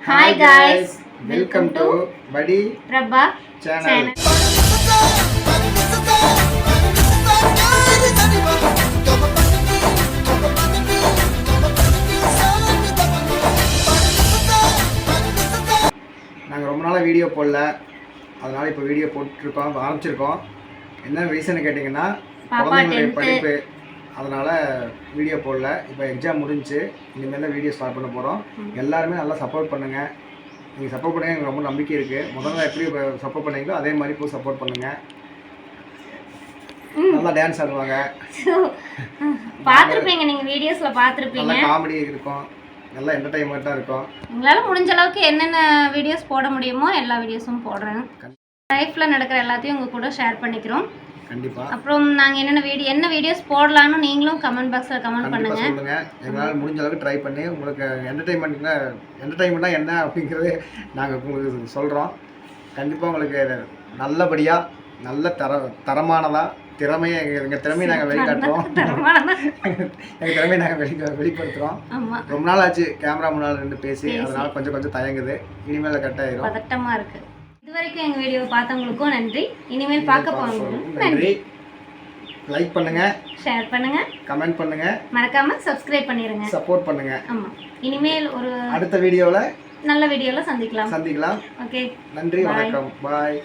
Hi guys welcome to படி channel channel நாங்கள் ரொம்ப நாளாக வீடியோ போடல. அதனால் இப்போ வீடியோ போட்டிருக்கோம் ஆரம்பிச்சிருக்கோம். என்ன ரீசன் கேட்டிங்கன்னா குழந்தைங்களுடைய 10th. படிப்பு அதனால் வீடியோ போடல. இப்போ எக்ஸாம் முடிஞ்சு இனிமேல் தான் வீடியோ ஸ்டார்ட் பண்ண போகிறோம் எல்லாருமே நல்லா சப்போர்ட் பண்ணுங்கள் நீங்கள் சப்போர்ட் பண்ணுங்க எனக்கு ரொம்ப நம்பிக்கை இருக்குது முதல்ல எப்படி சப்போர்ட் பண்ணீங்களோ அதே மாதிரி இப்போ சப்போர்ட் பண்ணுங்கள் நல்லா டான்ஸ் ஆடுவாங்க. பார்த்துருப்பீங்க நீங்க வீடியோஸ்ல நல்லா பார்த்துருப்பீங்க. காமெடி இருக்கும். நல்லா என்டர்டைன்மெண்ட்டாக இருக்கும். உங்களால முடிஞ்ச அளவுக்கு என்னென்ன வீடியோஸ் போட முடியுமோ எல்லா வீடியோஸும் போடுறேன். லைஃப்ல நடக்கிற எல்லாத்தையும் உங்க கூட ஷேர் பண்ணிக்கிறோம். கண்டிப்பாக அப்புறம் நாங்க என்னென்ன வீடியோ என்ன வீடியோஸ் போடலாம்னு நீங்களும் கமெண்ட் பாக்ஸ்ல கமெண்ட் பண்ணுங்க. சொல்லுங்க. எங்களால் முடிஞ்ச அளவுக்கு ட்ரை பண்ணி உங்களுக்கு என்டர்டைன்மெண்ட்னா என்டர்டைன்மெண்ட்டாக என்ன அப்படிங்கிறது நாங்கள் உங்களுக்கு சொல்கிறோம் கண்டிப்பாக உங்களுக்கு நல்லபடியாக நல்ல தர தரமானதாக திறமையை எங்கள் திறமையை நாங்கள் வெளிக்காட்டுறோம். எங்கள் திறமையை நாங்கள் வெளி வெளிப்படுத்துகிறோம் ரொம்ப நாள் ஆச்சு கேமரா முன்னால் நின்று பேசி அதனால கொஞ்சம் கொஞ்சம் தயங்குது. இனிமேல் கட் ஆயிரும் பதட்டமா இருக்கு. இது வரைக்கும் எங்க வீடியோ பார்த்தவங்களுக்கும் நன்றி. இனிமேல் பார்க்க போறவங்களுக்கும் நன்றி. லைக் பண்ணுங்க. ஷேர் பண்ணுங்க. கமெண்ட் பண்ணுங்க. மறக்காம சப்ஸ்கிரைப் பண்ணிருங்க. சப்போர்ட் பண்ணுங்க. ஆமா. இனிமேல் ஒரு அடுத்த வீடியோவில் நல்ல வீடியோல சந்திக்கலாம். சந்திக்கலாம். ஓகே நன்றி. வணக்கம். பாய்